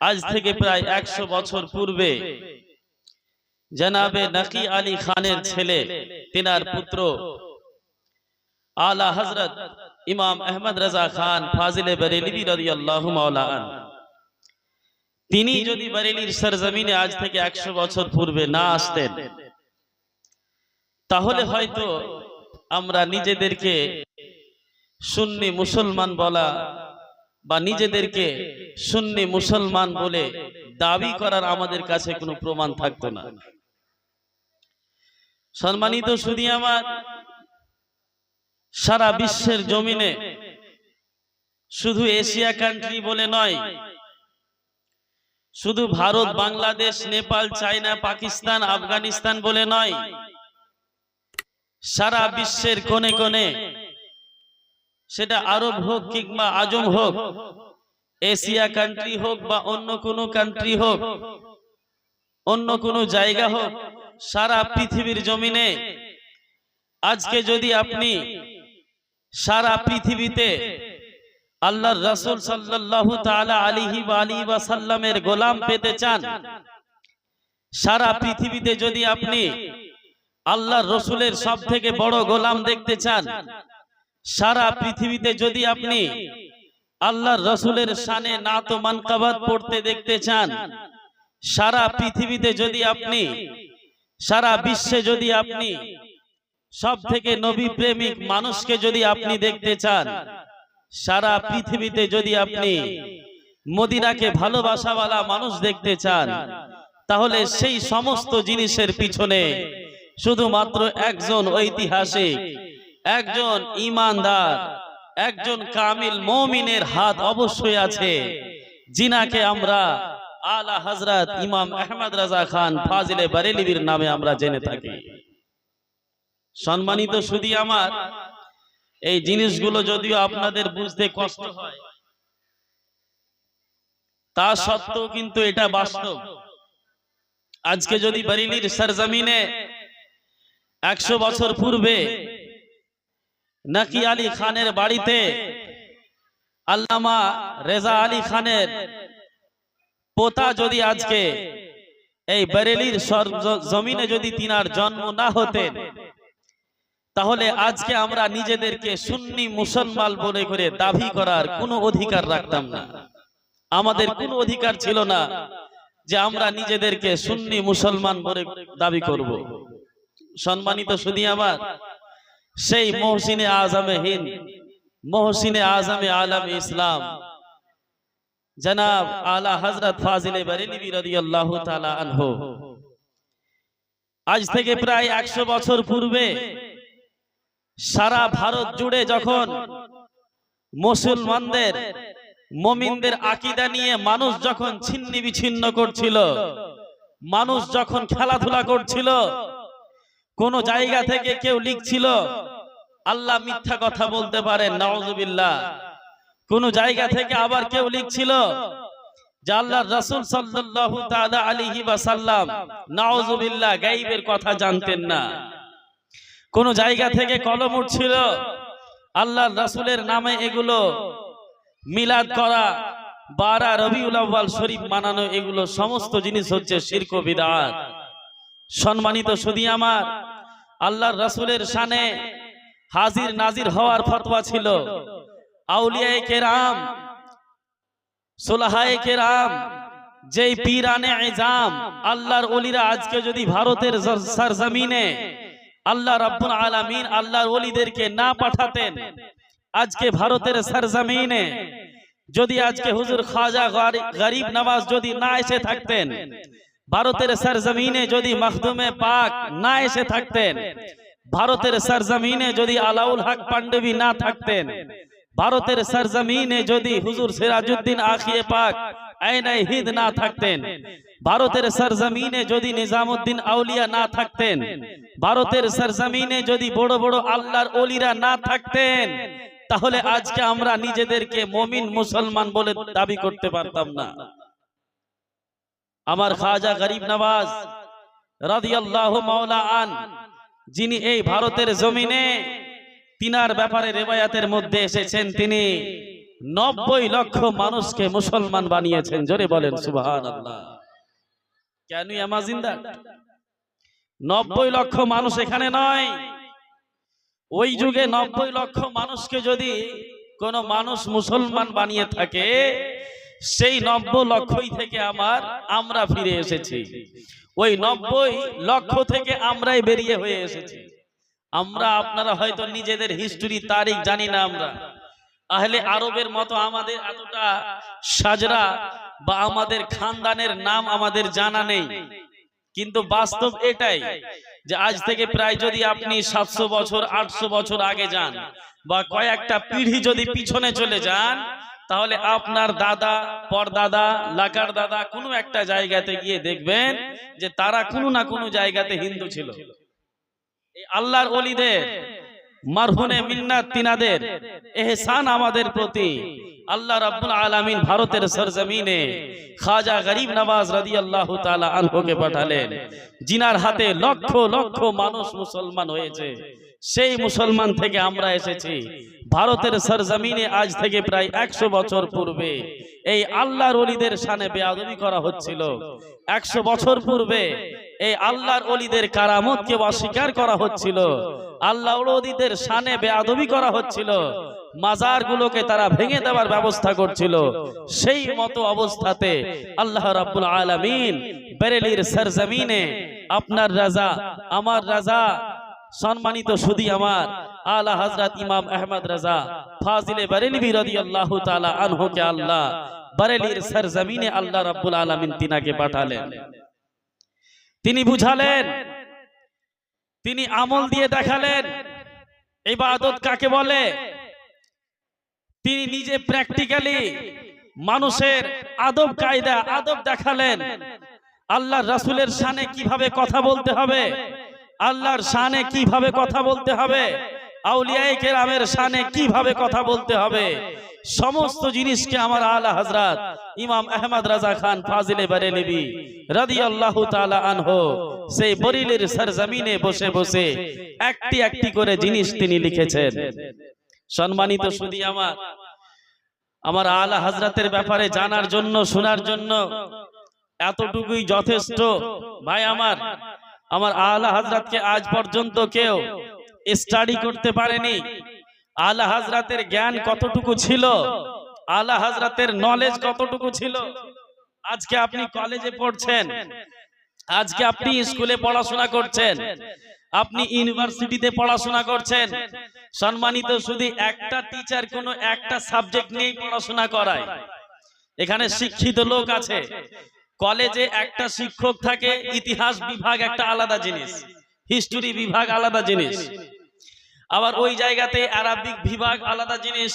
আজ থেকে প্রায় একশো বছর পূর্বে জনাবে নকি আলী খানের ছেলে, তিনার পুত্র আলা হজরত ইমাম আহমদ রাজা খান ফাজিলে তিনি যদি বরেলির সরজমিনে আজ থেকে একশো বছর পূর্বে না আসতেন, তাহলে হয়তো আমরা নিজেদেরকে সুন্নি মুসলমান বলা বা নিজেদেরকে সুন্নি মুসলমান বলে দাবি করার আমাদের কাছে কোনো প্রমাণ থাকতো না। সম্মানিত শুধু আমার সারা বিশ্বের জমিনে শুধু এশিয়া কান্ট্রি বলে নয় শুধু ভারত বাংলাদেশ নেপাল চায়না পাকিস্তান আফগানিস্তান বলে নয়। সারা বিশ্বের কোণে কোণে সেটা আরব হোক কিংবা আজম হোক এশিয়া কান্ট্রি হোক বা অন্য কোনো কান্ট্রি হোক অন্য কোনো জায়গা হোক সারা পৃথিবীর জমিনে আজকে যদি আপনি সারা পৃথিবীতে আল্লাহর রাসূল সাল্লাল্লাহু তাআলা আলাইহি ওয়া আলী বা সাল্লামের গোলাম পেতে চান সারা পৃথিবীতে যদি আপনি আল্লাহর রসুলের সব থেকে বড় গোলাম দেখতে চান। সারা পৃথিবীতে যদি আপনি আল্লাহর রসুলের শানে তো মানকাবাত পড়তে দেখতে চান, সারা পৃথিবীতে যদি আপনি, সারা বিশ্বে যদি আপনি সব থেকে নবী প্রেমিক মানুষকে যদি আপনি দেখতে চান, সারা পৃথিবীতে যদি আপনি মদিনাকে ভালোবাসাওয়ালা মানুষ দেখতে চান, তাহলে সেই সমস্ত জিনিসের পিছনে শুধুমাত্র একজন ঐতিহাসিক একজন ইমানদার একজন কামিল মমিনের হাত অবশ্যই আছে। জিনাকে আমরা আলা হজরত ইমাম আহমদ রাজা খান ফাজিলে বারেলিবির নামে আমরা জেনে থাকি। সম্মানিত শুধু আমার এই জিনিসগুলো যদিও আপনাদের বুঝতে কষ্ট হয় তা সত্ত্বেও কিন্তু এটা বাস্তব। আজকে যদি বারেলির সরজমিনে একশো বছর পূর্বে নাকি আলী খানের বাড়িতে? আল্লামা রেজা আলী খানের পোতা যদি আজকে এই বেরেলির জমিনে যদি তিনার জন্ম না হতেন তাহলে আজকে আমরা নিজেদেরকে সুন্নি মুসলমান বলে করে দাবি করার কোনো অধিকার রাখতাম না। আমাদের কোনো অধিকার ছিল না যে আমরা নিজেদেরকে সুন্নি মুসলমান বলে দাবি করব। সম্মানিত শুধু আমার সেই মহসিনে আজমে হিন্দ, মহসিনে আজমে আলম ইসলাম। জনাব আলা হজরত ফাজিলে আজ থেকে প্রায় একশো বছর পূর্বে সারা ভারত জুড়ে যখন মুসলমানদের, মমিনদের আকিদা নিয়ে মানুষ যখন ছিন্নি বিচ্ছিন্ন করছিল, মানুষ যখন খেলাধুলা করছিল কোন জায়গা থেকে কেউ লিখছিল আল্লাহ মিথ্যা কথা বলতে পারেন নওয়াজুবিল্লাহ কোন জায়গা থেকে আবার কেউ লিখছিল যে আল্লাহর রাসূল সাল্লাল্লাহু তাআলা আলাইহি ওয়াসাল্লাম নাউজুবিল্লাহ গায়বের কথা জানতেন না। কোন জায়গা থেকে কলম উঠছিল আল্লাহর রাসূলের নামে এগুলো মিলাদ করা বারা রবিউল আউয়াল শরীফ মানানো এগুলো সমস্ত জিনিস হচ্ছে শিরক বিদআত সম্মানিত সুদী আমার, আল্লাহর রাসূলের শানে হাজির নাজির হওয়ার ফতোয়া ছিল। আউলিয়ায়ে কেরাম, সুলাহায়ে কেরাম, যেই পীরানে ইজাম, আল্লাহর অলিরা আজকে যদি ভারতের সরজমিনে আল্লাহ রাব্বুল আলামিন আল্লাহর অলিদেরকে না পাঠাতেন, আজকে ভারতের সরজমিনে যদি আজকে হুজুর খাজা গরিব নওয়াজ যদি না এসে থাকতেন ভারতের সরজমিনে যদি মখদুমে পাক না এসে থাকতেন ভারতের সরজমিনে যদি আলাউল হক পান্ডবী না থাকতেন ভারতের সরজমিনে যদি হুজুর সিরাজউদ্দিন আখিয়ে পাক আইনাই হিদ না থাকতেন ভারতের সরজমিনে যদি নিজামউদ্দিন আউলিয়া না থাকতেন ভারতের সরজমিনে যদি বড় বড় আল্লাহর ওলিরা না থাকতেন তাহলে আজকে আমরা নিজেদেরকে মমিন মুসলমান বলে দাবি করতে পারতাম না। আমার খাজা গরিব নওয়াজ রাদিয়াল্লাহু মাওলা আন, যিনি এই ভারতের জমিনে তিনার ব্যাপারে রেবায়াতের মধ্যে এসেছেন, তিনি নব্বই লক্ষ মানুষকে মুসলমান বানিয়েছেন। জোরে বলেন সুবাহান আল্লাহ কেন আমাজিন্দা নব্বই লক্ষ মানুষ এখানে নয়। ওই যুগে নব্বই লক্ষ মানুষকে যদি কোন মানুষ মুসলমান বানিয়ে থাকে সেই নব্বই লক্ষই থেকে আমার আমরা ফিরে এসেছি। ওই নব্বই লক্ষ থেকে আমরাই বেরিয়ে হয়ে এসেছি। আমরা আপনারা হয়তো নিজেদের হিস্টোরি তারিখ জানি না আমরা। আহলে আরবের মতো আমাদের এতটা সাজরা বা আমাদের খানদানের নাম আমাদের জানা নেই। কিন্তু বাস্তব এটাই যে আজ থেকে প্রায় যদি আপনি সাতশো বছর, আটশো বছর আগে যান বা কয়েকটা পিঢ়ি যদি পিছনে চলে যান তাহলে আপনার দাদা পরদাদা লাকার দাদা কোনো একটা জায়গাতে গিয়ে দেখবেন যে তারা কোনো না কোনো জায়গাতে হিন্দু ছিল। এই আল্লাহর অলিদের মারহুনে মিন্নাত তিনাদের এহসান আমাদের প্রতি। আল্লাহ রাব্বুল আলামিন ভারতের সরজমিনে খাজা গরিব নওয়াজ রাদিয়াল্লাহু তাআলা আনহুকে পাঠালেন। জিনার হাতে লক্ষ লক্ষ মানুষ মুসলমান হয়েছে। সেই মুসলমান থেকে আমরা এসেছি। ভারতের সরজমিনে আজ থেকে প্রায় একশো বছর পূর্বে এই আল্লাহর অলিদের সানে বেয়াদবি করা হচ্ছিল। একশো বছর পূর্বে এই আল্লাহর অলিদের কারামতকে অস্বীকার করা হচ্ছিল। আল্লাহ অলিদের সানে বেয়াদবি করা হচ্ছিল। মাজার গুলোকে তারা ভেঙে দেওয়ার ব্যবস্থা করছিল। সেই মতো অবস্থাতে আল্লাহ রাব্বুল আলামিন বেরেলির সরজমিনে, আপনার রাজা, আমার রাজা সম্মানিত সুদী আমার আলা হযরত ইমাম আহমদ রাজা ফাজিলে বেরেলভি রাদিয়াল্লাহু তাআলা আনহুকে আল্লাহ বেরেলির সরজমিনে আল্লাহ রাব্বুল আলামিন তিনাকে পাঠালেন। তিনি বুঝালেন, তিনি আমল দিয়ে দেখালেন, ইবাদত কাকে বলে? তিনি নিজে প্র্যাকটিক্যালি মানুষের আদব কায়দা, আদব দেখালেন। আল্লাহ রাসূলের শানে কীভাবে কথা বলতে হবে? আল্লাহর শানে কীভাবে কথা বলতে হবে? আউলিয়ায়ে কেরামের শানে কীভাবে কথা বলতে হবে? সমস্ত জিনিসকে আমার আলা হযরত ইমাম আহমদ রাজা খান ফাজিলে বারেলিবি রাদিয়াল্লাহু তাআলা আনহু সেই বরিলের সরজমিনে বসে বসে একটি একটি করে জিনিস তিনি লিখেছেন। সম্মানিত সুদী আমার আমার আলা হযরতের ব্যাপারে জানার জন্য শোনার জন্য এতটুকুই যথেষ্ট। ভাই আমার আমার আলা হযরতকে আজ পর্যন্ত কেউ স্টাডি করতে পারেনি। আলা হাজরাতের জ্ঞান কতটুকু ছিল? আলা হাজরাতের নলেজ কতটুকু ছিল? আজকে আপনি কলেজে পড়ছেন। আজকে আপনি স্কুলে পড়াশোনা করছেন। আপনি ইউনিভার্সিটিতে পড়াশোনা করছেন। সম্মানিত শুধু একটা টিচার কোনো একটা সাবজেক্ট নিয়ে পড়াশোনা করায়। এখানে শিক্ষিত লোক আছে। কলেজে একটা শিক্ষক থাকে ইতিহাস বিভাগ একটা আলাদা জিনিস। হিস্টোরি বিভাগ আলাদা জিনিস। আবার ওই জায়গাতে আরবিক বিভাগ আলাদা জিনিস।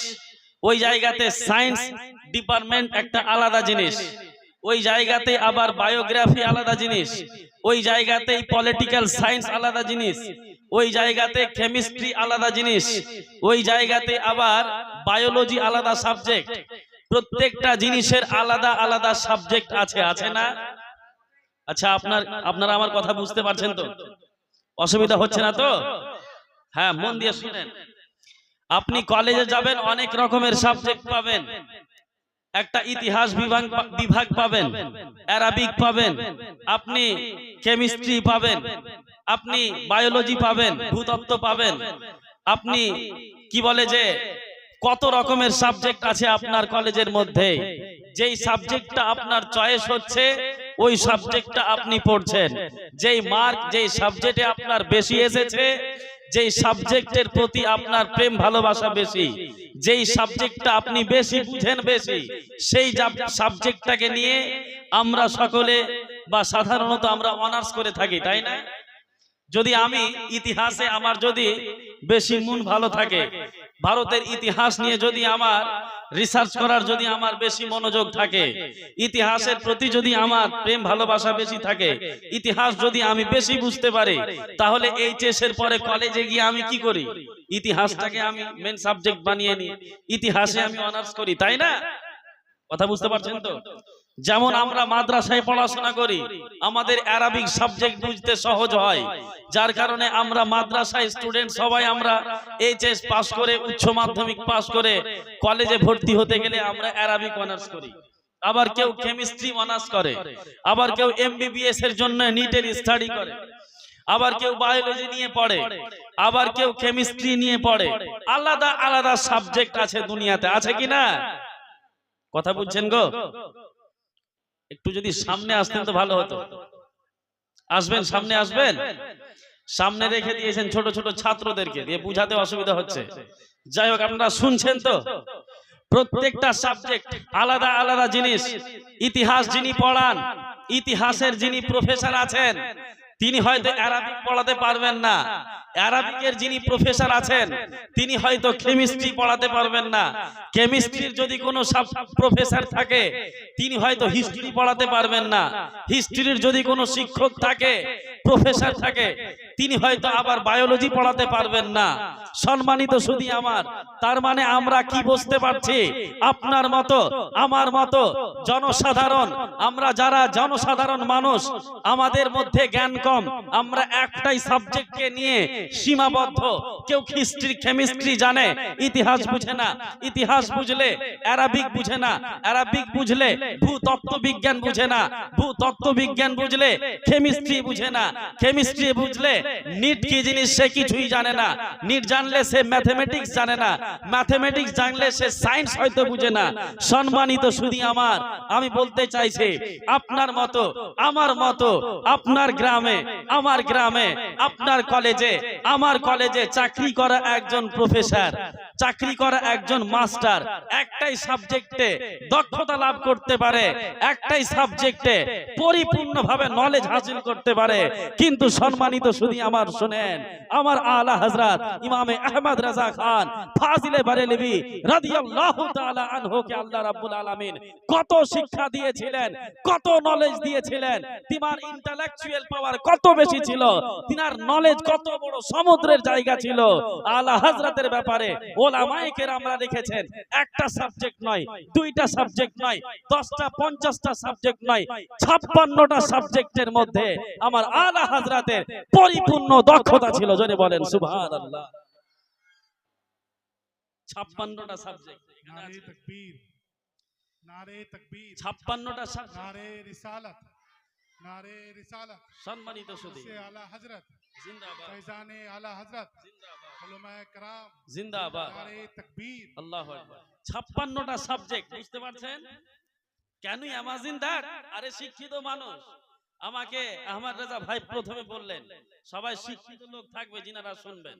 ওই জায়গাতে সায়েন্স ডিপার্টমেন্ট একটা আলাদা জিনিস। ওই জায়গাতে আবার বায়োগ্রাফি আলাদা জিনিস। ওই জায়গাতে পলিটিক্যাল সায়েন্স আলাদা জিনিস। ওই জায়গাতে কেমিস্ট্রি আলাদা জিনিস। ওই জায়গাতে আবার বায়োলজি আলাদা সাবজেক্ট প্রত্যেকটা জিনিসের আলাদা আলাদা সাবজেক্ট আছে আছে না? আচ্ছা আপনার, আপনারা আমার কথা বুঝতে পারছেন তো? অসুবিধা হচ্ছে না তো? হ্যাঁ মন দিয়ে শুনেন। আপনি কলেজে যাবেন, অনেক রকমের সাবজেক্ট পাবেন। একটা ইতিহাস বিভাগ বিভাগ পাবেন অ্যারাবিক পাবেন, আপনি কেমিস্ট্রি পাবেন, আপনি বায়োলজি পাবেন, ভূতত্ত্ব পাবেন, আপনি কি বলে যে কত রকমের সাবজেক্ট আছে আপনার কলেজের মধ্যে? যেই সাবজেক্টটা আপনার চয়েস হচ্ছে, ওই সাবজেক্টটা আপনি পড়ছেন। যেই মার্ক যেই সাবজেক্টে আপনার বেশি এসেছে, যেই সাবজেক্টের প্রতি আপনার প্রেম, ভালোবাসা বেশি, যেই সাবজেক্টটা আপনি বেশি বুঝেন বেশি, সেই সাবজেক্টটাকে নিয়ে আমরা সকলে বা সাধারণত আমরা অনার্স করে থাকি, তাই না? যদি আমি ইতিহাসে আমার যদি বেশি মন ভালো থাকে ভারতের ইতিহাস নিয়ে যদি আমার রিসার্চ করার যদি আমার বেশি মনোযোগ থাকে, ইতিহাসের প্রতি যদি আমার প্রেম ভালোবাসা বেশি থাকে, ইতিহাস যদি আমি বেশি বুঝতে পারি, তাহলে এইচএস এর পরে কলেজে গিয়ে আমি কি করি? ইতিহাসটাকে আমি মেন সাবজেক্ট বানিয়ে নিই। ইতিহাসে আমি অনার্স করি, তাই না? কথা বুঝতে পারছেন তো? যেমন আমরা মাদ্রাসায় পড়াশোনা করি আমাদের অ্যারাবিক সাবজেক্ট বুঝতে সহজ হয় যার কারণে আমরা মাদ্রাসায় স্টুডেন্ট সবাই আমরা এইচএস পাস করে উচ্চ মাধ্যমিক পাস করে কলেজে ভর্তি হতে গেলে আমরা অ্যারাবিক অনার্স করি। আবার কেউ কেমিস্ট্রি অনার্স করে আবার কেউ এমবিবিএস এর জন্য নিটের স্টাডি করে আবার কেউ বায়োলজি নিয়ে পড়ে আবার কেউ কেমিস্ট্রি নিয়ে পড়ে আলাদা আলাদা সাবজেক্ট আছে দুনিয়াতে আছে কি না? কথা বুঝছেন গো একটু যদি সামনে আসতেন তো ভালো হতো। আসবেন সামনে আসবেন? সামনে রেখে দিয়েছেন ছোট ছোট ছাত্রদেরকে দিয়ে বুঝাতে অসুবিধা হচ্ছে। যাই হোক আপনারা শুনছেন তো? প্রত্যেকটা সাবজেক্ট আলাদা আলাদা জিনিস। ইতিহাস যিনি পড়ান ইতিহাসের যিনি প্রফেসর আছেন তিনি হয়তো অ্যারাবিক পড়াতে পারবেন না। অ্যারাবিকের যিনি প্রফেসর আছেন, তিনি হয়তো কেমিস্ট্রি পড়াতে পারবেন না। কেমিস্ট্রির যদি কোনো প্রফেসর থাকে, তিনি হয়তো হিস্ট্রি পড়াতে পারবেন না। হিস্ট্রির যদি কোনো শিক্ষক থাকে প্রফেসর থাকে, তিনি হয়তো আবার বায়োলজি পড়াতে পারবেন না। সম্মানিত শুধু আমার, তার মানে আমরা কি বুঝতে পারছি? আপনার মতো, আমার মতো জনসাধারণ, আমরা যারা জনসাধারণ মানুষ, আমাদের মধ্যে জ্ঞান কম, আমরা একটাই সাবজেক্টকে নিয়ে সীমাবদ্ধ। কেউ হিস্ট্রি কেমিস্ট্রি জানে? ইতিহাস বুঝে না। ইতিহাস বুঝলে অ্যারাবিক বুঝে না। অ্যারাবিক বুঝলে ভূতত্ত্ব বিজ্ঞান বুঝে না। ভূতত্ত্ব বিজ্ঞান বুঝলে কেমিস্ট্রি বুঝে না। কেমিস্ট্রি বুঝলে নিট কি জিনিস সে কিছুই জানে না। নিট জানলে সে ম্যাথমেটিক্স জানে না। ম্যাথমেটিক্স জানলে সে সায়েন্স হয়তো বুঝে না। সম্মানিত শুধু আমার, আমি বলতে চাইছি, আপনার মতো, আমার মতো, আপনার গ্রামে, আমার গ্রামে, আপনার কলেজে আমার কলেজে চাকরি করা একজন প্রফেসর, চাকরি করা একজন মাস্টার, একটাই সাবজেক্টে দক্ষতা লাভ করতে পারে, একটাই সাবজেক্টে পরিপূর্ণভাবে নলেজ হাসিল করতে পারে। কিন্তু সম্মানিত শুধু আমার শুনেন, আমার আলা হযরত ইমামে আহমদ রাজা খান ফাজিলে বারেলভি রাদিয়াল্লাহু তাআলা আনহুকে আল্লাহ রাব্বুল আলামিন কত শিক্ষা দিয়েছিলেন, কত নলেজ দিয়েছিলেন, তিনার ইন্টেলেকচুয়াল পাওয়ার কত বেশি ছিল, তিনার নলেজ কত বড় সমুদ্রের জায়গা ছিল। আলা হাজরাতের ব্যাপারে ওলামাইকের আমরা দেখেছেন একটা সাবজেক্ট নয় দুইটা সাবজেক্ট নয় দশটা পঞ্চাশটা সাবজেক্ট নয় ছাপ্পান্নটা সাবজেক্টের মধ্যে আমার আলা হাজরাতের পরিপূর্ণ দক্ষতা ছিল যদি বলেন সুবাহ ছাপ্পান্নটা সাবজেক্ট ছাপ্পান্নটা সাবজেক্ট সম্মানিত সুদী। আলা হাজরত फैजान आला हजरत জিন্দাবাদ उलमाए कराम জিন্দাবাদ नारे तकबीर আল্লাহু আকবার ছাপ্পান্নটা সাবজেক্ট বুঝতে পারছেন কেনই আমাজিন দ্যাট আরে শিক্ষিত মানুষ আমাকে আহমদ রাজা ভাই প্রথমে বললেন সবাই শিক্ষিত লোক থাকবে যিনারা শুনবেন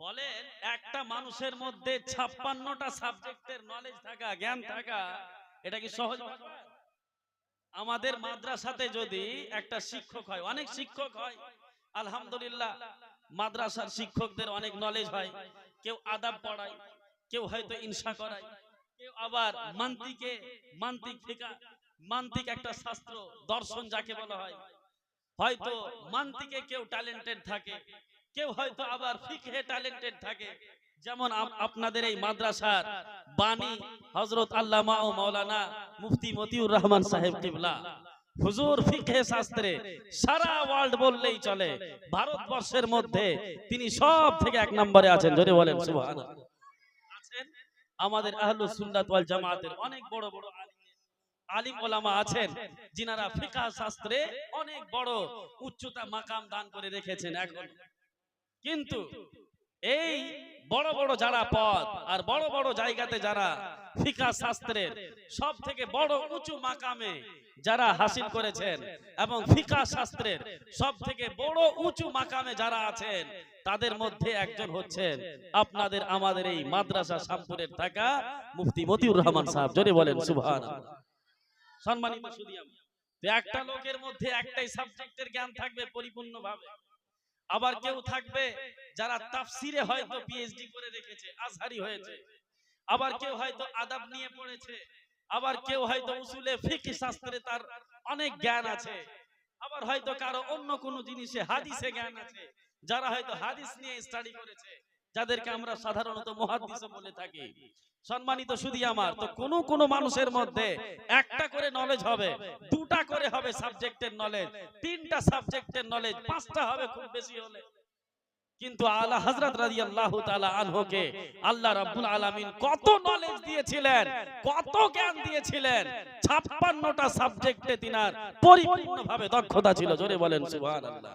বলেন একটা মানুষের মধ্যে ছাপ্পান্নটা সাবজেক্টের নলেজ থাকা জ্ঞান থাকা এটা কি সহজ ব্যাপার? আমাদের মাদ্রাসাতে যদি একটা শিক্ষক হয় অনেক শিক্ষক হয় আলহামদুলিল্লাহ, মাদ্রাসার শিক্ষকদের অনেক নলেজ হয়। কেউ আদাব পড়ায়, কেউ হয়তো ইনসা করায়, কেউ আবার মান্তিকে, মান্তিক ফিকা মান্তিক একটা শাস্ত্র, দর্শন যাকে বলা হয়। হয়তো মান্তিকে কেউ ট্যালেন্টেড থাকে, কেউ হয়তো আবার ফিকহে ট্যালেন্টেড থাকে। যেমন আপনাদের এই মাদ্রাসার বাণী হযরত আল্লামা ও মাওলানা মুফতি মতিউর রহমান সাহেব কিবলা। হুজুর, ফিকহে শাস্ত্রে সারা ওয়ার্ল্ড বললেই চলে। ভারতবর্ষের মধ্যে তিনি সব থেকে এক নম্বরে আছেন জোরে বলেন আমাদের সুন্নাত ওয়াল জামাতের অনেক বড় বড় আলিম ওলামা আছেন, যিনারা ফিকহ শাস্ত্রে অনেক বড় উচ্চতা মাকাম দান করে রেখেছেন এখন। কিন্তু এই বড় বড় যারা পদ আর বড় বড় জায়গাতে যারা ফিকা শাস্ত্রের সব থেকে বড় উঁচু মাকামে যারা হাসিল করেছেন এবং ফিকা শাস্ত্রের সব থেকে বড় উঁচু মাকামে যারা আছেন, তাদের মধ্যে একজন হচ্ছেন আপনাদের আমাদের এই মাদ্রাসা শামপুরের থাকা মুফতি মতিউর রহমান সাহেব। জোরে বলেন সুভান সম্মানিত একটা লোকের মধ্যে একটাই সাবজেক্টের জ্ঞান থাকবে পরিপূর্ণভাবে। আবার কেউ থাকবে যারা তাফসিরে হয়তো পিএইচডি করে রেখেছে আজহারি হয়েছে। আবার কেউ হয়তো আদাব নিয়ে পড়েছে। আবার কেউ হয়তো উসুলে ফিকহ শাস্ত্রে তার অনেক জ্ঞান আছে। আবার হয়তো কারও অন্য কোনো জিনিসে হাদিসে জ্ঞান আছে। যারা হয়তো হাদিস নিয়ে স্টাডি করেছে যাদেরকে আমরা সাধারণত মহাদ্দিসও বলে থাকি। সম্মানিত শুধু আমার তো কোন কোন মানুষের মধ্যে একটা করে নলেজ হবে দুটা করে হবে সাবজেক্টের নলেজ তিনটা সাবজেক্টের নলেজ পাঁচটা হবে খুব বেশি হলে। কিন্তু আলা হযরত রাদিয়াল্লাহু তাআলা আনহুকে আল্লাহ রাব্বুল আলামিন কত নলেজ দিয়েছিলেন কত জ্ঞান দিয়েছিলেন। 56টা সাবজেক্টে তিনার পরিপূর্ণভাবে দক্ষতা ছিল জোরে বলেন সুবহানাল্লাহ।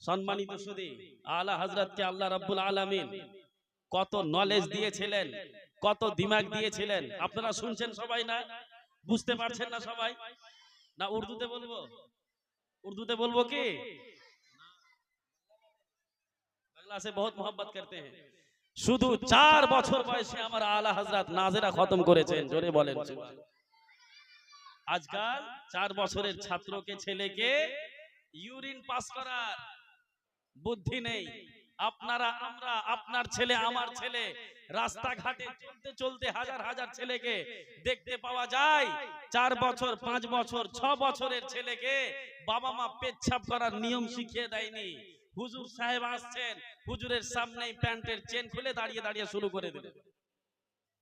সম্মানিত সুদী আলা হযরতকে আল্লাহ রাব্বুল আলামিন কত নলেজ দিয়েছিলেন কত দিমাগ দিয়েছিলেন। আপনারা শুনছেন সবাই না? বুঝতে পারছেন না সবাই? না উর্দুতে বলব? উর্দুতে বলব কি? বহুত মোহাম্মত করতে হ্যাঁ। শুধু চার বছর বয়সে আমার আলা হাজরাত নাজেরা খতম করেছেন জোরে বলেন। আজকাল চার বছরের ছাত্রকে ছেলেকে ইউরিন পাস করার বুদ্ধি নেই। আপনারা, আমরা, আপনার ছেলে, আমার ছেলে, রাস্তাঘাটে চলতে চলতে হাজার হাজার ছেলেকে দেখতে পাওয়া যায়। চার বছর, পাঁচ বছর, ছ বছরের ছেলেকে বাবা মা পেচ্ছাপ করার নিয়ম শিখিয়ে দেয়নি। হুজুর সাহেব আসছেন, হুজুরের সামনেই প্যান্টের চেন খুলে দাঁড়িয়ে দাঁড়িয়ে শুরু করে দিলেন।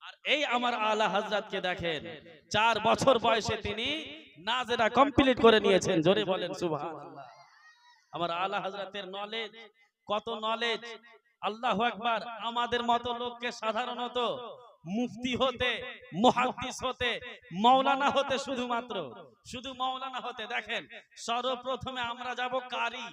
আর এই আমার আলা হাজরাতকে দেখেন, চার বছর বয়সে তিনি নাজেরা কমপ্লিট করে নিয়েছেন। জোরে বলেন, সুবহানাল্লাহ। আমার আলা হাজরাতের নলেজ কত নলেজ আল্লাহ একবার আমাদের মতো লোককে সাধারণত মুফতি হতে মহাদিস হতে মৌলানা হতে শুধুমাত্র। শুধু মৌলানা হতে দেখেন সর্বপ্রথমে আমরা যাব কারি।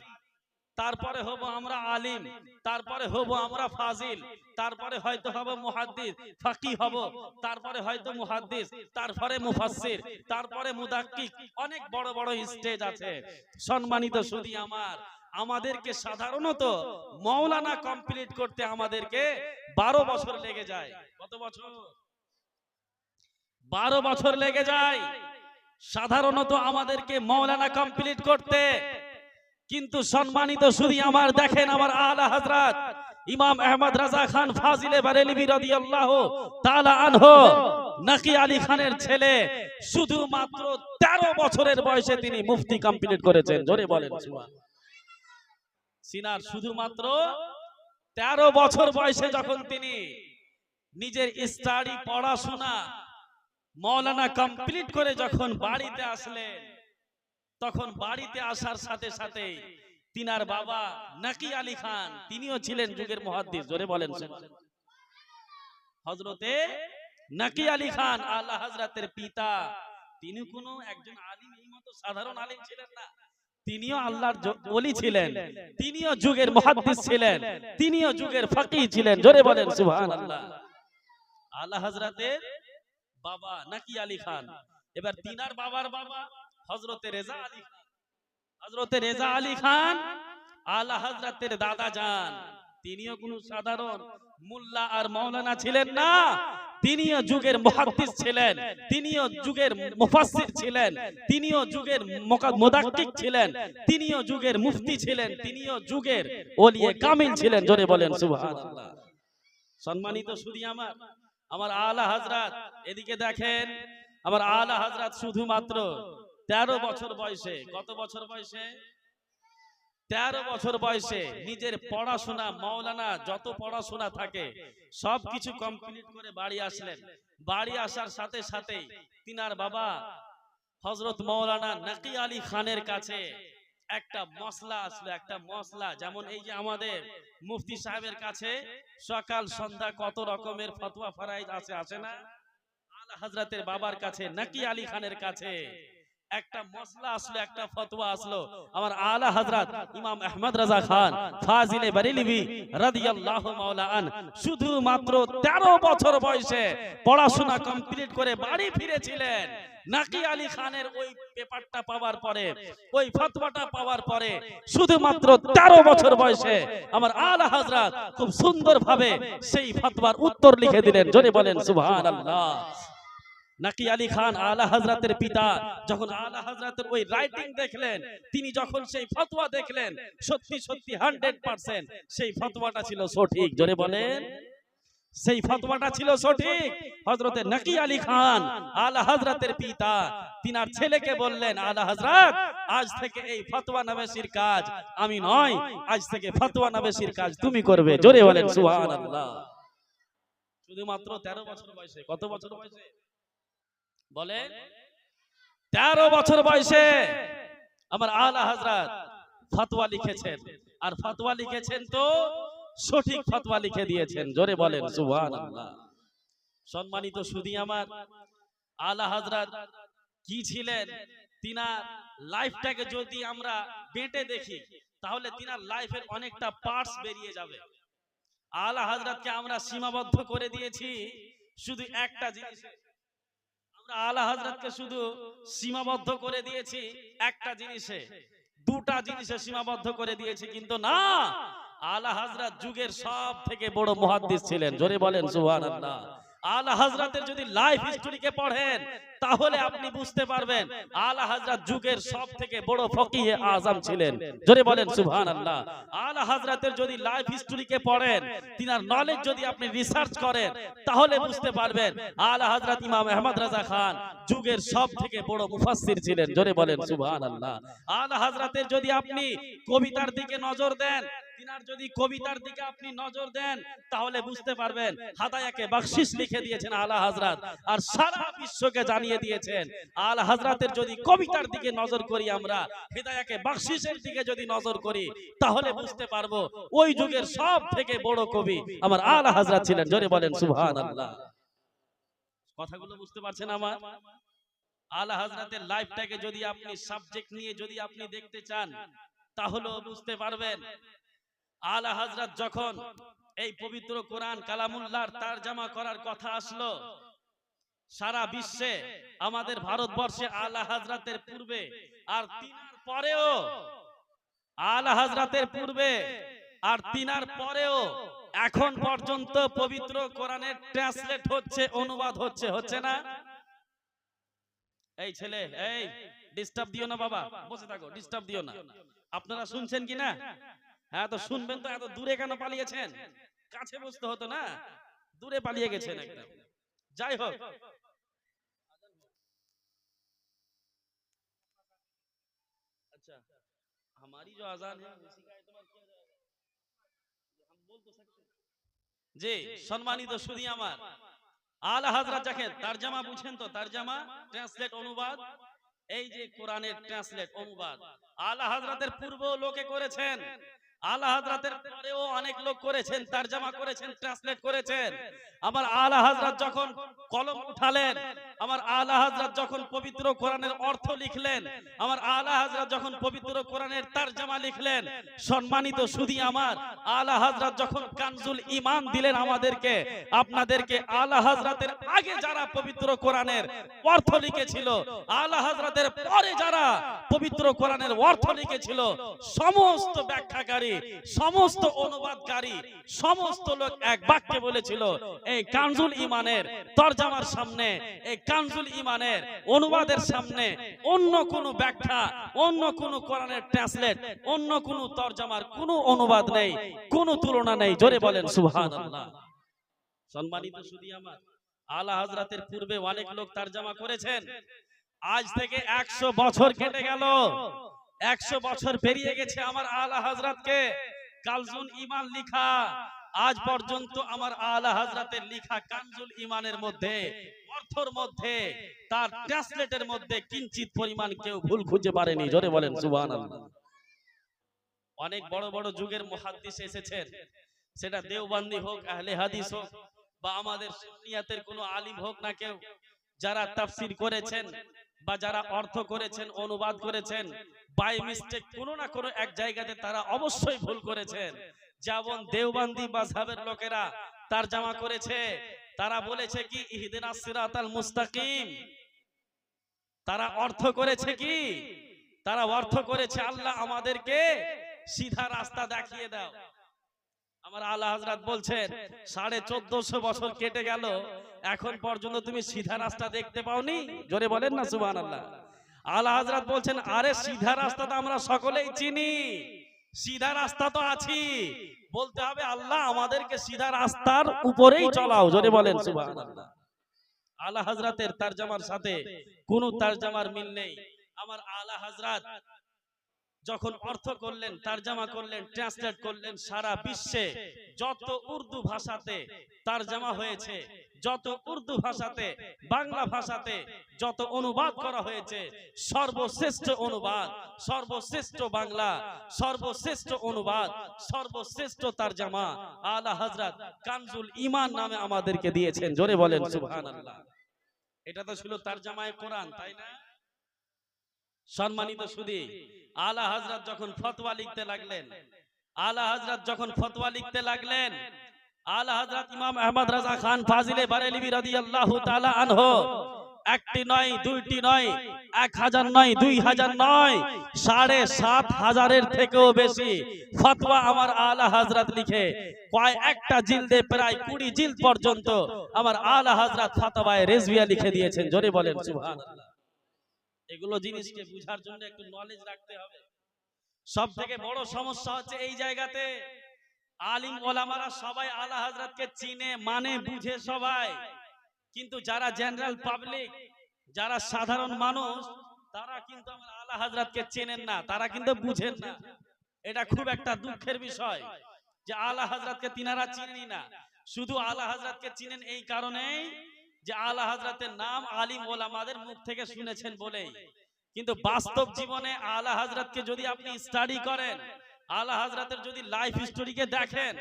তারপরে হব আমরা আলিম, তারপরে হব আমরা ফাজিল, তারপরে হয়তো হব মুহাদ্দিস, ফাকি হব, তারপরে হয়তো মুহাদ্দিস, তারপরে মুফাসসির, তারপরে মুদাক্কিক, অনেক বড় বড় স্টেজ আছে। সম্মানিত সুদী আমার, আমাদেরকে সাধারণত মৌলানা কমপ্লিট করতে আমাদেরকে বারো বছর লেগে যায়। কত বছর? বারো বছর লেগে যায়। সাধারণত আমাদেরকে মৌলানা কমপ্লিট করতে কিন্তু সম্মানিত শুধু আমার দেখেন আমার আলা হযরত ইমাম আহমদ রাজা খান ফাজিলে বারেলভি রাদিয়াল্লাহু তাআলা আনহু। নাকি আলী খানের ছেলে, শুধুমাত্র 13 বছরের বয়সে তিনি মুফতি কমপ্লিট করেছেন। জোরে বলেন সিনার শুধুমাত্র 13 বছর বয়সে যখন তিনি নিজের স্টাডি পড়াশোনা, মৌলানা কমপ্লিট করে যখন বাড়িতে আসলেন তখন বাড়িতে আসার সাথে সাথে তিনার বাবা নাকি আলী খান, তিনিও ছিলেন যুগের মহাদ্দিস, জোরে বলেন হজরতে নাকি আলী খান, আল্লাহ হজরতের পিতা, তিনি কোনো একজন আলিম, এই মতো সাধারণ আলিম ছিলেন না। তিনিও আল্লাহর ওলি ছিলেন, তিনিও যুগের মহাদ্দিস ছিলেন, তিনিও যুগের ফাকি ছিলেন, জোরে বলেন সুবহানাল্লাহ। আল্লাহ হজরতের বাবা নাকি আলী খান, এবার তিনার বাবার বাবা হজরতে রেজা আলী খান। হজরতে রেজা আলী খান আলা হজরতের দাদা যান। তিনিও কোনো সাধারণ মুল্লা আর মৌলানা ছিলেন না। তিনিও যুগের মুহাদ্দিস ছিলেন। তিনিও যুগের মুফাসসির ছিলেন। তিনিও যুগের মুদাক্কিক ছিলেন। তিনিও যুগের মুফতি ছিলেন। তিনিও যুগের ওলিয়ে কামিল ছিলেন জোরে বলেন সুবহানাল্লাহ। সম্মানিত শুধু আমার আমার আলা হজরত এদিকে দেখেন আমার আলা হজরত শুধুমাত্র তেরো বছর বয়সে কত বছর বয়সে? তেরো বছর বয়সে নিজের পড়াশোনা মাওলানা যত পড়াশোনা থাকে সব কিছু কমপ্লিট করে বাড়ি আসলেন। বাড়ি আসার সাথে সাথে তিনার বাবা হজরত মৌলানা নাকি আলী খানের কাছে একটা মশলা আসলো একটা মশলা যেমন এই যে আমাদের মুফতি সাহেবের কাছে সকাল সন্ধ্যা কত রকমের ফতোয়া ফরাইজ আছে আছে না? আলা হজরতের বাবার কাছে নাকি আলী খানের কাছে একটা মশলা আসলো একটা ফতোয়া আসলো। আমার আলা হযরত ইমাম আহমদ রাজা খান ফাজিলে বারেলিভি রাদিয়াল্লাহু মাওলা আন শুধুমাত্র 13 বছর বয়সে পড়াশোনা কমপ্লিট করে বাড়ি ফিরেছিলেন। নাকি আলী খানের ওই পেপারটা পাওয়ার পরে ওই ফতোয়াটা পাওয়ার পরে শুধুমাত্র 13 বছর বয়সে আমার আলা হযরত খুব সুন্দরভাবে সেই ফতোয়ার উত্তর লিখে দিলেন। জোরে বলেন সুবহানাল্লাহ। নাকি আলী খান আলা হজরতের পিতা? যখন আলা হজরতের ওই রাইটিং দেখলেন তিনি যখন সেই ফতোয়া দেখলেন সত্যি সত্যি হান্ড্রেড পার্সেন্ট সেই ফতোয়াটা ছিল সঠিক। জোরে বলেন। সেই ফতোয়াটা ছিল সঠিক। হজরতে নকি আলী খান আলা হজরতের পিতা। তিনার ছেলেকে বললেন আলা হজরত আজ থেকে এই ফতোয়া নবেশির কাজ আমি নয় আজ থেকে ফতোয়া নবেশির কাজ তুমি করবে। জোরে বলেন সুবহানাল্লাহ। শুধুমাত্র তেরো বছর বয়সে কত বছর বয়সে বলে তেরো বছর বয়সে আমার আলা হজরত ফতোয়া লিখেছেন। আর ফতোয়া লিখেছেন তো সঠিক ফতোয়া লিখে দিয়েছেন। জোরে বলেন, সুবহানাল্লাহ। সম্মানিত সুদী আমার, আলা হজরত কি ছিলেন? তিনার লাইফটাকে যদি আমরা বেঁটে দেখি, তাহলে তিনার লাইফের অনেকটা পার্টস বেরিয়ে যাবে। আলা হজরতকে আমরা সীমাবদ্ধ করে দিয়েছি শুধু একটা জিনিসে। আমরা আলা হজরতকে শুধু সীমাবদ্ধ করে দিয়েছি একটা জিনিসে। দুটা জিনিসে সীমাবদ্ধ করে দিয়েছি, কিন্তু না, আলা হাজরাত যুগের সব থেকে বড় মহাদ্দিস ছিলেন। জোরে বলেন, সুবহানাল্লাহ। আলা হজরতের যদি লাইফ হিস্টোরিকে পড়েন, তাহলে আপনি বুঝতে পারবেন আলা হজরত যুগের সব থেকে বড় ফকিহে আজম ছিলেন। জোরে বলেন, সুবহানাল্লাহ। আলা হজরতের যদি লাইফ হিস্টোরিকে পড়েন, তিনার নলেজ যদি আপনি রিসার্চ করেন, তাহলে বুঝতে পারবেন আলা হাজরাত ইমাম আহমদ রাজা খান যুগের সব থেকে বড় মুফাসসির ছিলেন। জোরে বলেন সুবহান আল্লাহ আলা হাজরাতের যদি আপনি কবিতার দিকে নজর দেন তিনার যদি কবিতার দিকে আপনি নজর দেন, তাহলে বুঝতে পারবেন হাদায়াকে বকশিস লিখে দিয়েছেন আলা হযরত আর সারা বিশ্বকে জানিয়ে দিয়েছেন, আলা হযরতের যদি কবিতার দিকে নজর করি আমরা, হেদায়াকে বকশিসের দিকে যদি নজর করি, তাহলে বুঝতে পারব ওই যুগের সব থেকে বড় কবি আমার আলা হযরত ছিলেন। জোরে বলেন, সুবহানাল্লাহ। কথাগুলো বুঝতে পারছেন আমার? আলা হযরতের লাইফটাকে যদি আপনি সাবজেক্ট নিয়ে যদি আপনি দেখতে চান, তাহলেও বুঝতে পারবেন আলা হাজরাত যখন এই পবিত্র কোরআন কালামুল্লাহর তারজামা করার কথা আসলো, সারা বিশ্বে আমাদের ভারতবর্ষে আলা হাজরাতের পূর্বে আর তিনার পরেও, আলা হাজরাতের পূর্বে আর তিনার পরেও এখন পর্যন্ত পবিত্র কোরআনের ট্রান্সলেট হচ্ছে, অনুবাদ হচ্ছে হচ্ছে না? এই ছেলে, এই ডিস্টার্ব দিও না বাবা, বসে থাকো ডিস্টার্ব দিও না। আপনারা শুনছেন কি না হ্যাঁ তো শুনবেন তো এত দূরে কেন পালিয়েছেন কাছে বসতে হতো না দূরে পালিয়ে গেছেন একদম যাই হোক अच्छा हमारी जो आजान है उसी का एतबार किया जाएगा हम बोल तो सकते हैं জি সম্মানিত সুদী আমার আলা হাজরা দেখেন তারজামা বুঝেন তো তারজামা ট্রান্সলেট অনুবাদ এই যে কোরআনের ট্রান্সলেট অনুবাদ আলা হাজরাতের পূর্ব লোকে করেছেন আলা হাজরাতের পরেও অনেক লোক করেছেন তারজামা করেছেন ট্রান্সলেট করেছেন। আমার আলা হাজরাত যখন কলম উঠালেন আমার আলা হাজরাত যখন পবিত্র কোরআনের অর্থ লিখলেন আমার আলা হাজরাত যখন পবিত্র কোরআনের তারজামা লিখলেন সম্মানিত সুধী আমার আলা হাজরাত যখন কানজুল ইমান দিলেন আমাদেরকে আপনাদেরকে আলা হাজরাতের আগে যারা পবিত্র কোরআনের অর্থ লিখেছিল আলা হাজরাতের পরে যারা পবিত্র কোরআনের অর্থ লিখেছিল সমস্ত ব্যাখ্যাকারী সমস্ত অনুবাদকারী সমস্ত লোক এক বাক্যে বলেছিল এই কানজুল ইমানের তরজামার সামনে এই কানজুল ইমানের অনুবাদের সামনে অন্য কোনো ব্যাখ্যা অন্য কোনো কোরআনের ট্রান্সলেট অন্য কোনো তরজামার কোনো অনুবাদ নেই কোনো তুলনা নেই জোরে বলেন সুবহানাল্লাহ। সম্মানিত সুদী আমার আলা হযরতের পূর্বে অনেক লোক তরজামা করেছেন। আজ থেকে একশো বছর কেটে গেল। একশো বছর পেরিয়ে গেছে আমার আলা হজরতকে কালজুল ইমান লিখা। আজ পর্যন্ত আমার আলা হজরতের লিখা কানজুল ইমানের মধ্যে, অর্থর মধ্যে, তার ট্রান্সলেটের মধ্যে কিঞ্চিত পরিমাণ কেউ ভুল খুঁজে পারেনি। জোরে বলেন অনেক বড় বড় যুগের মুহাদ্দিস এসেছেন। সেটা দেওবন্দি হোক, আহলে হাদিস হোক, বা আমাদের সুন্নিয়াতের কোনো আলিম হোক না কেউ, যারা তাফসির করেছেন বা যারা অর্থ করেছেন, অনুবাদ করেছেন বাই মিস্টেক কোনো না কোনো এক জায়গাতে তারা অবশ্যই ভুল করেছেন। যেমন দেওবান্দি মাযহাবের লোকেরা তার জামা করেছে, তারা বলেছে কি মুস্তাকিম। তারা অর্থ করেছে কি? তারা অর্থ করেছে, আল্লাহ আমাদেরকে সিধা রাস্তা দেখিয়ে দাও। আমার আল্লাহ হাজরাত বলছেন, সাড়ে চোদ্দশো বছর কেটে গেল এখন পর্যন্ত তুমি সিধা রাস্তা দেখতে পাওনি? জোরে বলেন না সুবান আল্লাহ আল্লাহ হাজরাত বলছেন আরে সিধা রাস্তা তো আমরা সকলেই চিনি। সিধা রাস্তা তো আছি। বলতে হবে আল্লাহ আমাদেরকে সিধা রাস্তার উপরেই চলাও। জোরে বলেন সুবহানাল্লাহ। আলা হাজরাতের তারজামার সাথে কোনো তারজামার মিল নেই। আমার আলা হাজরাত যখন অর্থ করলেন, তারজামা করলেন ট্রান্সলেট করলেন সারা বিশ্বে, যত উর্দু ভাষাতে তারজামা হয়েছে, যত উর্দু ভাষাতে, বাংলা ভাষাতে যত অনুবাদ করা হয়েছে, সর্বশ্রেষ্ঠ অনুবাদ, সর্বশ্রেষ্ঠ বাংলা, সর্বশ্রেষ্ঠ অনুবাদ, সর্বশ্রেষ্ঠ তারজামা আলা হযরত কানজুল ইমান নামে আমাদেরকে দিয়েছেন। জোরে বলেন, সুবহানাল্লাহ। এটা তো ছিল তারজামায়ে কোরআন, তাই না? সম্মানিত সুদী আলা হযরত যখন ফতোয়া লিখতে লাগলেন, আলা হযরত যখন ফতোয়া লিখতে লাগলেন, আলা হযরত ইমাম আহমদ রাজা খান ফাজিলে বারেলভি রাদিয়াল্লাহু তাআলা আনহু, একটি নয়, দুইটি নয়, এক হাজার নয়, দুই হাজার নয়, সাড়ে সাত হাজারের থেকেও বেশি ফতোয়া আমার আলা হযরত লিখে, কয় একটা জিলদে প্রায় কুড়ি জিল পর্যন্ত আমার আলা হযরত ফতোয়ায়ে রেজভিয়া লিখে দিয়েছেন, জোরে বলেন, সুবহানাল্লাহ। এগুলো জিনিসকে বুঝার জন্য একটু নলেজ রাখতে হবে। সব থেকে বড় সমস্যা হচ্ছে এই জায়গাতে আলিম ওলামারা সবাই আলা হাজরাতকে চিনে মানে বুঝে সবাই। কিন্তু যারা জেনারেল পাবলিক যারা সাধারণ মানুষ, তারা কিন্তু আমার আলা হাজরাতকে চেনেন না, তারা কিন্তু বুঝেন না। এটা খুব একটা দুঃখের বিষয় যে আলা হাজরাতকে তিনারা চিনেনি না। শুধু আলা হাজরাতকে চিনেন এই কারণেই যে আলা হাজরাতের নাম আলিম ওলামাদের মুখ থেকে শুনেছেন বলেই। কিন্তু বাস্তব জীবনে আলা হাজরাতকে যদি আপনি স্টাডি করেন, আলা হাজরাতের যদি লাইফ হিস্টোরিকে দেখেন,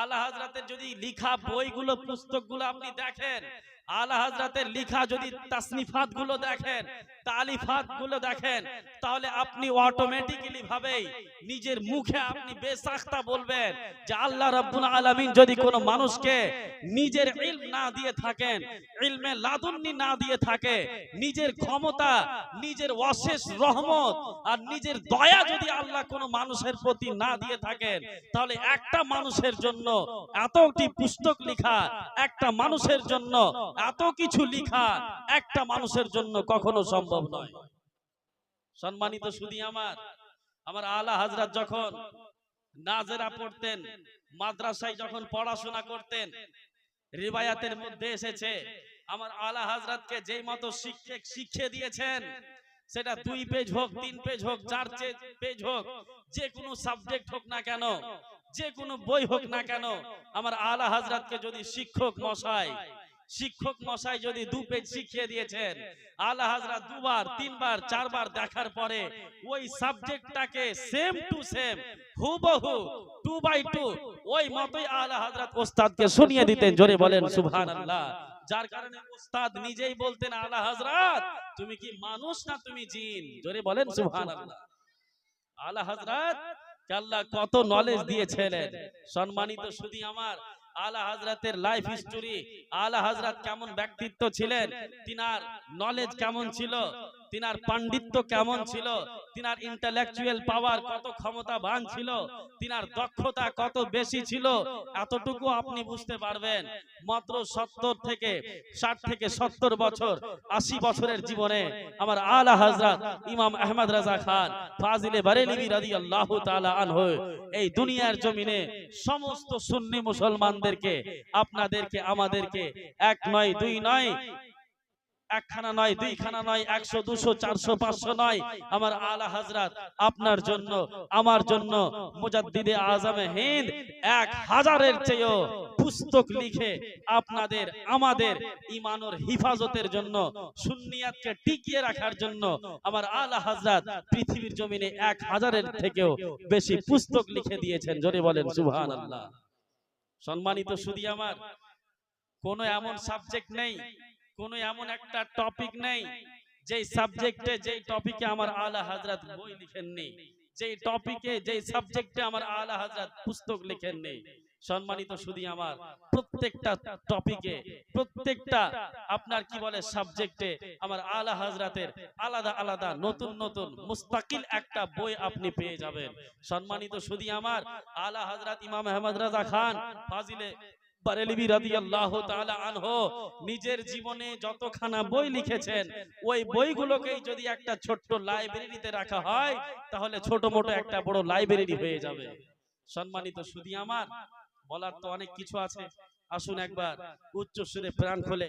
আলা হাজরাতের যদি লিখা বইগুলো, পুস্তকগুলো আপনি দেখেন আলা হাজরাতের লিখা যদি তাসনিফাতগুলো দেখেন তালিফাতগুলো দেখেন, তাহলে আপনি অটোমেটিক্যালি ভাবেই নিজের মুখে আপনি বেসাখতা বলবেন যে আল্লাহ রাব্বুল আলামিন যদি কোনো মানুষকে নিজের ইলম না দিয়ে থাকেন, ইলমে লাদুন্নি না দিয়ে থাকে, নিজের ক্ষমতা, নিজের অশেষ রহমত আর নিজের দয়া যদি আল্লাহ কোনো মানুষের প্রতি না দিয়ে থাকেন, তাহলে একটা মানুষের জন্য এতটি পুস্তক লেখা, একটা মানুষের জন্য এত কিছু লেখা একটা মানুষের জন্য কখনো সম্ভব নয়। সম্মানিত সুদী আমার আমার আলা হাজরাত যখন নাজেরা পড়তেন, মাদ্রাসায় যখন পড়াশোনা করতেন, রিবায়াতের মধ্যে এসেছে, আমার আলা হাজরাতকে যেই মতো শিক্ষক শিখিয়ে দিয়েছেন, সেটা দুই পেজ হোক, তিন পেজ হোক চার পেজ হোক, যে কোনো সাবজেক্ট হোক না কেন, যে কোনো বই হোক না কেন, আমার আলা হাজরাতকে যদি শিক্ষক মশাই শিক্ষক মশাই যদি দু পেজ শিখিয়ে দিয়েছেন, আলা হাজরাত দুবার, তিনবার, চারবার দেখার পরে ওই সাবজেক্টটাকে সেম টু সেম হুবহু টু বাই টু ওই মতোই আলা হাজরাত ওস্তাদকে শুনিয়ে দিতেন, জোরে বলেন, সুবহানাল্লাহ। যার কারণে ওস্তাদ নিজেই বলতেন, আলা হাজরাত, তুমি কি মানুষ না তুমি জিন? জোরে বলেন, সুবহানাল্লাহ। আলা হাজরাত, কে আল্লাহ কত নলেজ দিয়েছিলেন। সম্মানিত শুধু আমার আলা হাজরাতের লাইফ হিস্টোরি আলা হাজরাত কেমন ব্যক্তিত্ব ছিলেন তিনার নলেজ কেমন ছিল তিনার পাণ্ডিত্য কেমন ছিল? তিনার ইন্টালেকচুয়াল পাওয়ার কত ক্ষমতাবান ছিল? তিনার দক্ষতা কত বেশি ছিল? এতটুকু আপনি বুঝতে পারবেন। মাত্র সত্তর থেকে ষাট থেকে সত্তর বছর আশি বছরের জীবনে আমার আলা হাজরাত ইমাম আহমদ রাজা খান ফাজিলে বারেলিবি রাদিয়াল্লাহু তাআলা আনহু এই দুনিয়ার জমিনে সমস্ত সুন্নি মুসলমানদেরকে আপনাদেরকে আমাদেরকে এক নয় দুই নয় একখানা নয়, দুইখানা নয়, একশো, দুশো, চারশো, পাঁচশো নয়। আমার আলা হাজরাত আপনার জন্য, আমার জন্য মুজাদ্দিদে আজমে হিন্দ এক হাজারের চেয়েও পুস্তক লিখে আপনাদের, আমাদের ইমানোর হিফাজতের জন্য, সুন্নিয়াতকে টিকিয়ে রাখার জন্য আমার আলা হাজরাত পৃথিবীর জমিনে এক হাজারের থেকেও বেশি পুস্তক লিখে দিয়েছেন। জোরে বলেন সুবহান আল্লাহ সম্মানিত সুদী আমার, কোন এমন সাবজেক্ট নেই কোন এমন একটা টপিক নেই, যেই সাবজেক্টে যেই টপিকে আমার আলা হাজরাত বই লিখেননি, যেই টপিকে যেই সাবজেক্টে আমার আলা হাজরাত পুস্তক লিখেননি। সম্মানিত শুধু আমার, প্রত্যেকটা টপিকে প্রত্যেকটা আপনার কি বলে সাবজেক্টে আমার আলা হাজরাতের আলাদা আলাদা, নতুন নতুন, মুস্তাকিল একটা বই আপনি পেয়ে যাবেন। সম্মানিত শুধু আমার, আলা হাজরাত ইমাম আহমদ রাজা খান, ফাজিলে তাআলা আনহু নিজের জীবনে যতখানা বই লিখেছেন, ওই বইগুলোকেই যদি একটা ছোট্ট লাইব্রেরিতে রাখা হয়, তাহলে ছোট মোটো একটা বড় লাইব্রেরি হয়ে যাবে। সম্মানিত সুধী আমার, বলার তো অনেক কিছু আছে। আসুন একবার উচ্চ সুরে প্রাণ খোলে।